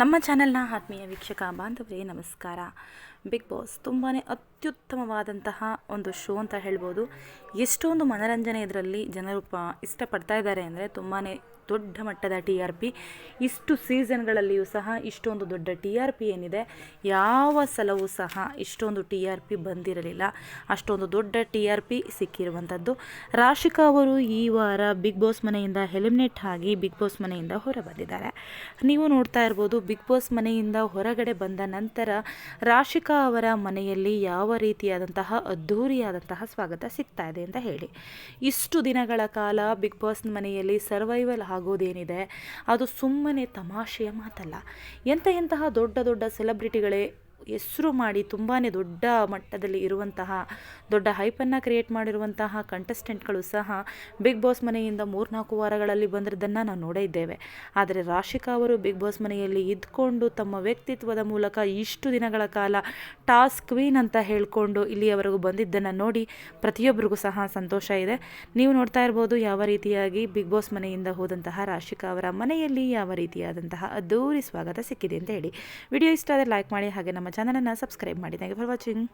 ನಮ್ಮ ಚಾನೆಲ್ನ ಆತ್ಮೀಯ ವೀಕ್ಷಕ, ಬಾಂಧವರೇ, ನಮಸ್ಕಾರ. ಬಿಗ್ ಬಾಸ್ ತುಂಬಾ ಅತ್ಯುತ್ತಮವಾದಂತಹ ಒಂದು ಶೋ ಅಂತ ಹೇಳ್ಬೋದು. ಎಷ್ಟೊಂದು ಮನರಂಜನೆ ಇದರಲ್ಲಿ ಜನರು ಪ, ಇಷ್ಟಪಡ್ತಾ ಇದ್ದಾರೆ ಅಂದರೆ ತುಂಬಾ ದೊಡ್ಡ ಮಟ್ಟದ ಟಿ ಆರ್ ಪಿ ಇಷ್ಟು ಸೀಸನ್ಗಳಲ್ಲಿಯೂ ಸಹ ಇಷ್ಟೊಂದು ದೊಡ್ಡ ಟಿ ಆರ್ ಪಿ ಏನಿದೆ, ಯಾವ ಸಲವೂ ಸಹ ಇಷ್ಟೊಂದು ಟಿ ಆರ್ ಪಿ ಬಂದಿರಲಿಲ್ಲ. ಅಷ್ಟೊಂದು ದೊಡ್ಡ ಟಿ ಆರ್ ಪಿ ಸಿಕ್ಕಿರುವಂಥದ್ದು. ರಾಶಿಕಾ ಅವರು ಈ ವಾರ ಬಿಗ್ ಬಾಸ್ ಮನೆಯಿಂದ ಎಲಿಮಿನೇಟ್ ಆಗಿ ಬಿಗ್ ಬಾಸ್ ಮನೆಯಿಂದ ಹೊರ ಬಂದಿದ್ದಾರೆ ನೀವು ನೋಡ್ತಾ ಇರ್ಬೋದು ಬಿಗ್ ಬಾಸ್ ಮನೆಯಿಂದ ಹೊರಗಡೆ ಬಂದ ನಂತರ ರಾಶಿಕಾ ಅವರ ಮನೆಯಲ್ಲಿ ಯಾವ ರೀತಿಯಾದಂತಹ ಅದ್ಧೂರಿಯಾದಂತಹ ಸ್ವಾಗತ ಸಿಗ್ತಾ ಇದೆ ಅಂತ ಹೇಳಿ. ಇಷ್ಟು ದಿನಗಳ ಕಾಲ ಬಿಗ್ ಬಾಸ್ ಮನೆಯಲ್ಲಿ ಸರ್ವೈವಲ್ ಆಗೋದೇನಿದೆ? ಅದು ಸುಮ್ಮನೆ ತಮಾಷೆಯ ಮಾತಲ್ಲ. ಎಂಥ ಎಂತಹ ದೊಡ್ಡ ದೊಡ್ಡ ಸೆಲೆಬ್ರಿಟಿಗಳೇ ಹೆಸರು ಮಾಡಿ ತುಂಬಾ ದೊಡ್ಡ ಮಟ್ಟದಲ್ಲಿ ಇರುವಂತಹ, ದೊಡ್ಡ ಹೈಪನ್ನು ಕ್ರಿಯೇಟ್ ಮಾಡಿರುವಂತಹ ಕಂಟೆಸ್ಟೆಂಟ್ಗಳು ಸಹ ಬಿಗ್ ಬಾಸ್ ಮನೆಯಿಂದ ಮೂರ್ನಾಲ್ಕು ವಾರಗಳಲ್ಲಿ ಬಂದಿರೋದನ್ನು ನಾವು ನೋಡೇ ಇದ್ದೇವೆ. ಆದರೆ ರಾಶಿಕಾ ಅವರು ಬಿಗ್ ಬಾಸ್ ಮನೆಯಲ್ಲಿ ಇದ್ಕೊಂಡು ತಮ್ಮ ವ್ಯಕ್ತಿತ್ವದ ಮೂಲಕ ಇಷ್ಟು ದಿನಗಳ ಕಾಲ ಟಾಸ್ ಕ್ವೀನ್ ಅಂತ ಹೇಳಿಕೊಂಡು ಇಲ್ಲಿಯವರೆಗೂ ಬಂದಿದ್ದನ್ನು ನೋಡಿ ಪ್ರತಿಯೊಬ್ಬರಿಗೂ ಸಹ ಸಂತೋಷ ಇದೆ. ನೀವು ನೋಡ್ತಾ ಇರ್ಬೋದು ಯಾವ ರೀತಿಯಾಗಿ ಬಿಗ್ ಬಾಸ್ ಮನೆಯಿಂದ ಹೋದಂತಹ ರಾಶಿಕಾ ಅವರ ಮನೆಯಲ್ಲಿ ಯಾವ ರೀತಿಯಾದಂತಹ ಅದ್ದೂರಿ ಸ್ವಾಗತ ಸಿಕ್ಕಿದೆ ಅಂತ ಹೇಳಿ. ವಿಡಿಯೋ ಇಷ್ಟ ಆದರೆ ಲೈಕ್ ಮಾಡಿ, ಹಾಗೆ ನಮ್ಮ ಚಾನಲನ್ನು ಸಬ್ಸ್ಕ್ರೈಬ್ ಮಾಡಿ. Thank you for watching